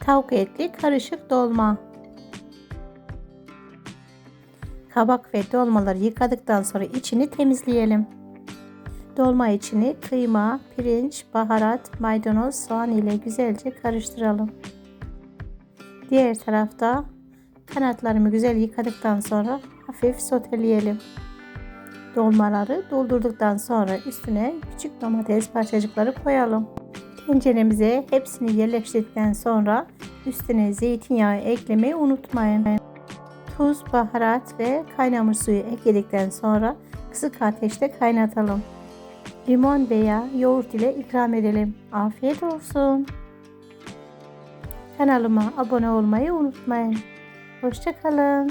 Tavuk etli karışık dolma. Kabak ve dolmaları yıkadıktan sonra içini temizleyelim. Dolma içini kıyma, pirinç, baharat, maydanoz, soğan ile güzelce karıştıralım. Diğer tarafta kanatlarımı güzel yıkadıktan sonra hafif soteleyelim. Dolmaları doldurduktan sonra üstüne küçük domates parçacıkları koyalım. Tenceremize hepsini yerleştirdikten sonra üstüne zeytinyağı eklemeyi unutmayın. Tuz, baharat ve kaynamış suyu ekledikten sonra kısık ateşte kaynatalım. Limon veya yoğurt ile ikram edelim. Afiyet olsun. Kanalıma abone olmayı unutmayın. Hoşçakalın.